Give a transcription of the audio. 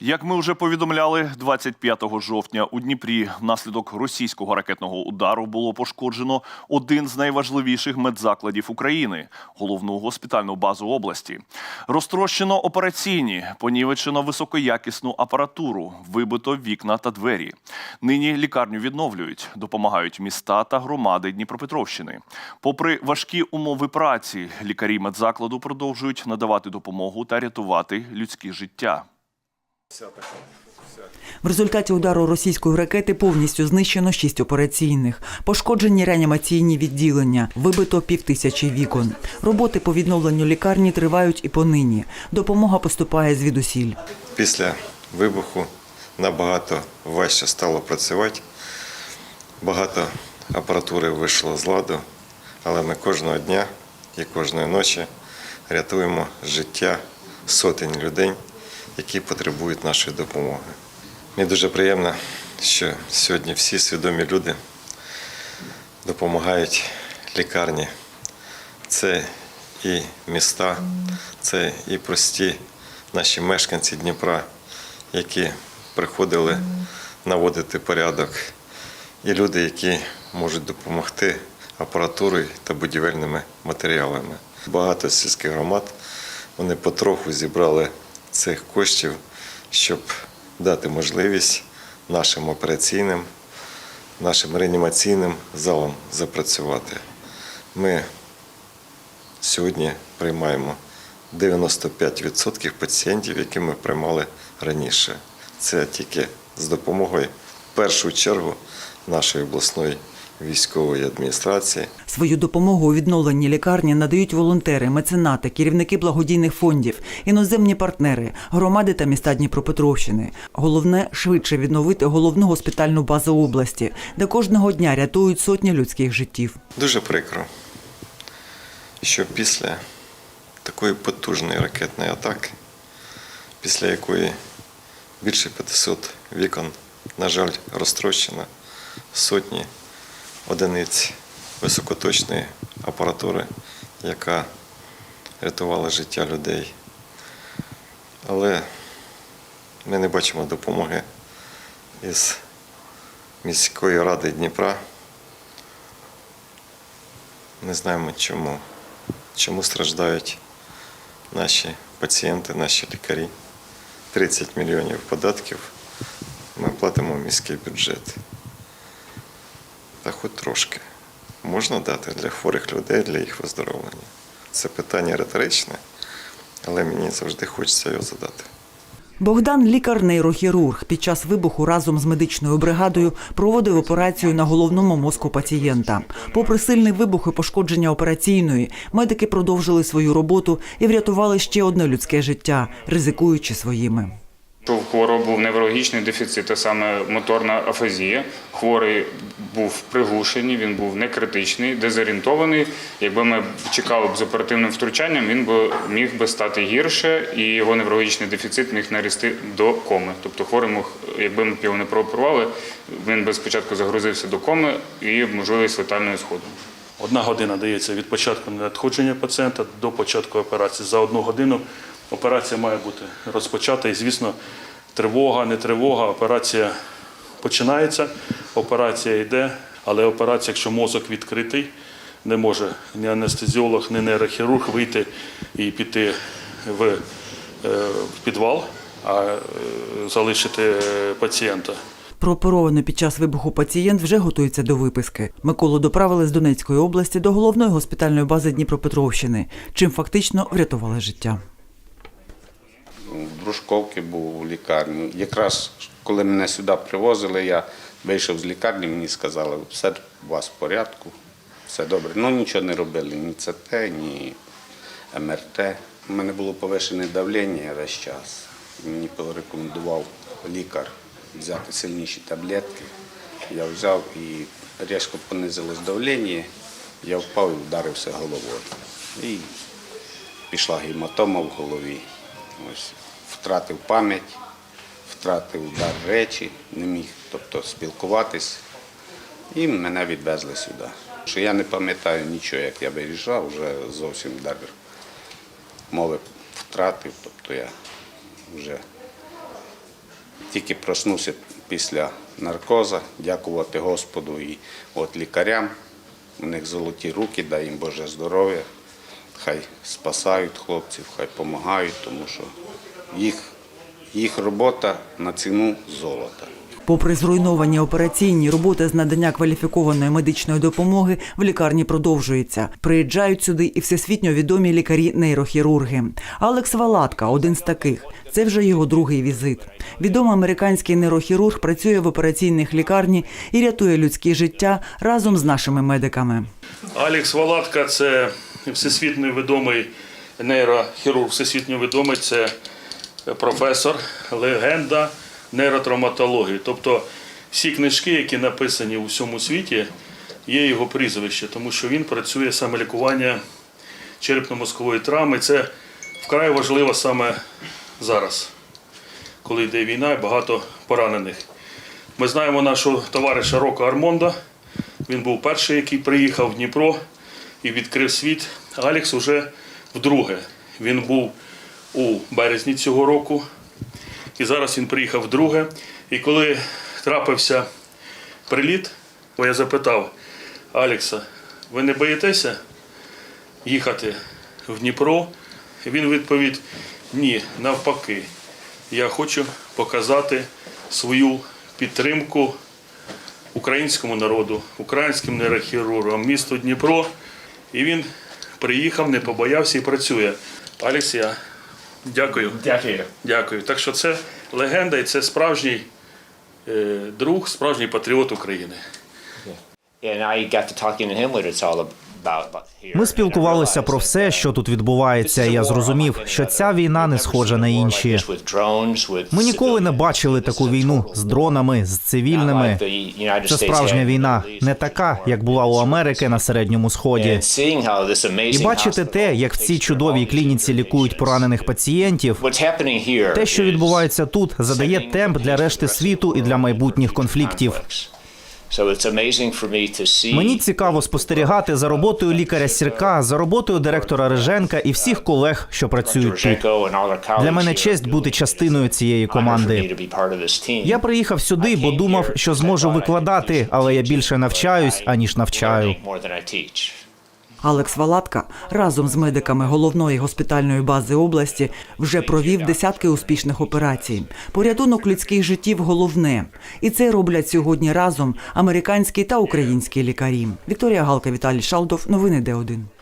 Як ми вже повідомляли, 25 жовтня у Дніпрі внаслідок російського ракетного удару було пошкоджено один з найважливіших медзакладів України головну госпітальну базу області. Розтрощено операційні, понівечено високоякісну апаратуру, вибито вікна та двері. Нині лікарню відновлюють, допомагають міста та громади Дніпропетровщини. Попри важкі умови праці, лікарі медзакладу продовжують надавати допомогу та рятувати людські життя. В результаті удару російської ракети повністю знищено шість операційних, пошкоджені реанімаційні відділення, вибито півтисячі вікон. Роботи по відновленню лікарні тривають і понині. Допомога поступає звідусіль. Після вибуху набагато важче стало працювати. Багато апаратури вийшло з ладу, але ми кожного дня і кожної ночі рятуємо життя сотень людей, які потребують нашої допомоги. Мені дуже приємно, що сьогодні всі свідомі люди допомагають лікарні. Це і міста, це і прості наші мешканці Дніпра, які приходили наводити порядок, і люди, які можуть допомогти апаратурою та будівельними матеріалами. Багато сільських громад вони потроху зібрали цих коштів, щоб дати можливість нашим операційним, нашим реанімаційним залам запрацювати. Ми сьогодні приймаємо 95% пацієнтів, які ми приймали раніше. Це тільки з допомогою в першу чергу нашої обласної військової адміністрації. Свою допомогу у відновленні лікарні надають волонтери, меценати, керівники благодійних фондів, іноземні партнери, громади та міста Дніпропетровщини. Головне швидше відновити головну госпітальну базу області, де кожного дня рятують сотні людських життів. Дуже прикро, що після такої потужної ракетної атаки, після якої більше 500 вікон, на жаль, розтрощено, сотні одиниць високоточної апаратури, яка рятувала життя людей. Але ми не бачимо допомоги із міської ради Дніпра. Не знаємо чому. Чому страждають наші пацієнти, наші лікарі. 30 мільйонів податків ми платимо в міський бюджет. Та хоч трошки можна дати для хворих людей, для їх виздоровлення. Це питання риторичне, але мені завжди хочеться його задати. Богдан лікар-нейрохірург. Під час вибуху разом з медичною бригадою проводив операцію на головному мозку пацієнта. Попри сильний вибух і пошкодження операційної, медики продовжили свою роботу і врятували ще одне людське життя, ризикуючи своїми. Що в хворого був неврологічний дефіцит, а саме моторна афазія. Хворий був приглушений, він був не критичний, дезорієнтований. Якби ми чекали б з оперативним втручанням, він би міг би стати гірше, і його неврологічний дефіцит міг нарісти до коми. Тобто хворий мог, якби ми його не прооперували, він би спочатку загрузився до коми і можливість летального сходу. Одна година дається від початку надходження пацієнта до початку операції. За одну годину операція має бути розпочата. І, звісно, тривога, не тривога, операція починається, операція йде, але операція, якщо мозок відкритий, не може ні анестезіолог, ні нейрохірург вийти і піти в, е, підвал, а е, залишити пацієнта. Прооперований під час вибуху пацієнт вже готується до виписки. Миколу доправили з Донецької області до головної госпітальної бази Дніпропетровщини, чим фактично врятували життя. В був у лікарні. Якраз коли мене сюди привозили, я вийшов з лікарні, мені сказали, все у вас в порядку, все добре. Ну нічого не робили, ні ЦТ, ні МРТ. У мене було повишене давлення весь час. Мені порекомендував лікар взяти сильніші таблетки. Я взяв і різко понизилось давлення, я впав і вдарився головою. І пішла гематома в голові. Ось, втратив пам'ять, втратив дар речі, не міг тобто, спілкуватись. І мене відвезли сюди. Що я не пам'ятаю нічого, як я виїжджав, вже зовсім дар мови втратив, тобто я вже Тільки проснувся після наркоза, дякувати Господу і от лікарям. У них золоті руки, дай їм Боже здоров'я. Хай спасають хлопців, хай допомагають, тому що їх, їх робота на ціну золота. Попри зруйновані операційні роботи з надання кваліфікованої медичної допомоги в лікарні продовжується. Приїжджають сюди і всесвітньо відомі лікарі-нейрохірурги. Алекс Валатка один з таких. Це вже його другий візит. Відомий американський нейрохірург працює в операційних лікарні і рятує людські життя разом з нашими медиками. Алекс Валатка це всесвітньо відомий нейрохірург, всесвітньо відомий це професор, легенда нейротравматології. Тобто всі книжки, які написані у всьому світі, є його прізвище, тому що він працює саме лікування черепно-мозкової травми. Це вкрай важливо саме зараз, коли йде війна і багато поранених. Ми знаємо нашого товариша Рока Армонда. Він був перший, який приїхав в Дніпро і відкрив світ. Алекс уже вдруге. Він був у березні цього року, і зараз він приїхав вдруге. І коли трапився приліт, я запитав Алекса, ви не боїтеся їхати в Дніпро? І він відповів: ні, навпаки. Я хочу показати свою підтримку українському народу, українським нейрохірургам, місту Дніпро. І він приїхав, не побоявся і працює. Алекс, я дякую. Дякую. Дякую. Так що це легенда і це справжній е, друг, справжній патріот України. And I got to talking to him what it's all about. Ми спілкувалися про все, що тут відбувається. і Я зрозумів, що ця війна не схожа на інші. Ми ніколи не бачили таку війну з дронами, з цивільними. Це справжня війна, не така, як була у Америки на середньому сході. І бачити те, як в цій чудовій клініці лікують поранених пацієнтів. Те, що відбувається тут, задає темп для решти світу і для майбутніх конфліктів. Мені цікаво спостерігати за роботою лікаря Сірка, за роботою директора Риженка і всіх колег, що працюють тут. Для мене честь бути частиною цієї команди. Я приїхав сюди, бо думав, що зможу викладати, але я більше навчаюсь аніж навчаю. Алекс Валатка разом з медиками головної госпітальної бази області вже провів десятки успішних операцій. Порятунок людських життів головне, і це роблять сьогодні разом американські та українські лікарі. Вікторія Галка, Віталій Шалдов. Новини Д1.